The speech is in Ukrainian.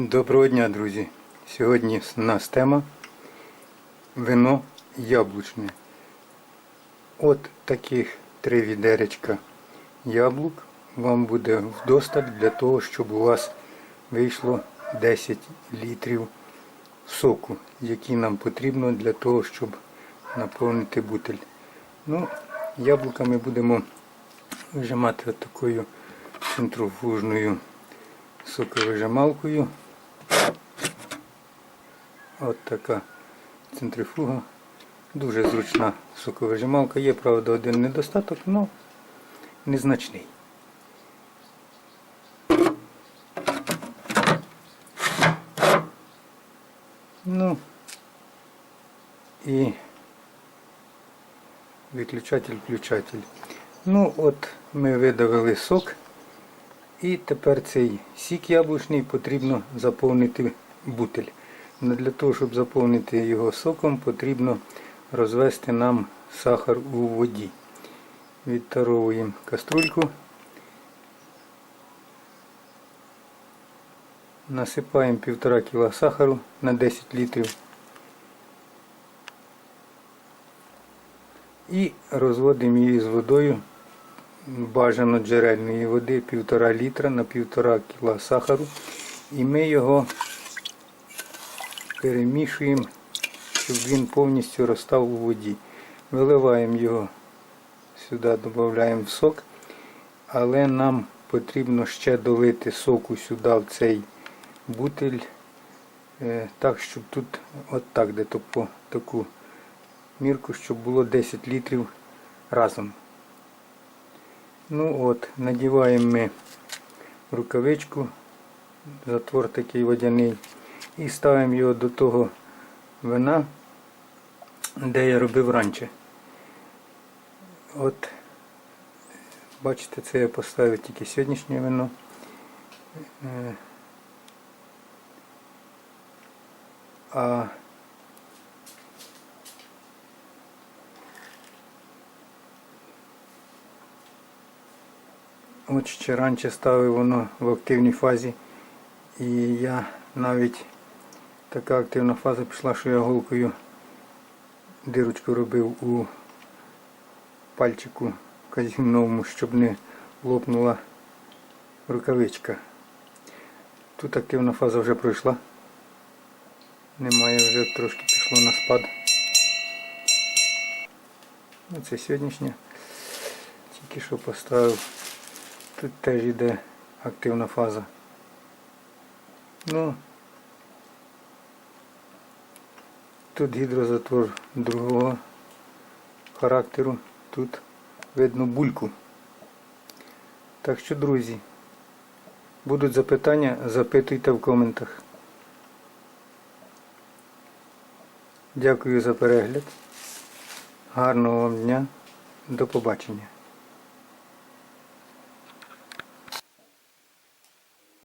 Доброго дня, друзі! Сьогодні у нас тема вино яблучне. От таких три відеречка яблук вам буде вдосталь для того, щоб у вас вийшло 10 літрів соку, який нам потрібно для того, щоб наповнити бутиль. Ну, яблука ми будемо вижимати от такою центрофужною соковижималкою. От така центрифуга. Дуже зручна соковижималка. Є, правда, один недостаток, але незначний. Ну і виключатель-включатель. Ну от ми видавили сок. І тепер цей сік яблучний потрібно заповнити бутиль. Для того, щоб заповнити його соком, потрібно розвести нам сахар у воді. Відтаровуємо каструльку. Насипаємо 1,5 кг сахару на 10 літрів. І розводимо її з водою бажано джерельної води 1,5 літра на 1,5 кг сахару. І ми його перемішуємо, щоб він повністю розстав у воді. Виливаємо його сюди, додаємо в сок, але нам потрібно ще долити соку сюди в цей бутиль, е, так, щоб тут отак, де то по таку мірку, щоб було 10 літрів разом. Ну от, надіваємо ми рукавичку, затвор такий водяний, і ставимо його до того вина, де я робив раніше. От, бачите, це я поставив тільки сьогоднішнє вино. Е, А От ще раніше ставив воно в активній фазі. І я навіть така активна фаза пішла, що я голкою дирочку робив у пальчику казівному, щоб не лопнула рукавичка. Тут активна фаза вже пройшла. Немає вже трошки пішло на спад. Оце сьогоднішнє. Тільки що поставив. Тут теж йде активна фаза. Ну, тут гідрозатвор другого характеру, тут видно бульку. Так що, друзі, будуть запитання, запитуйте в коментах. Дякую за перегляд. Гарного вам дня. До побачення.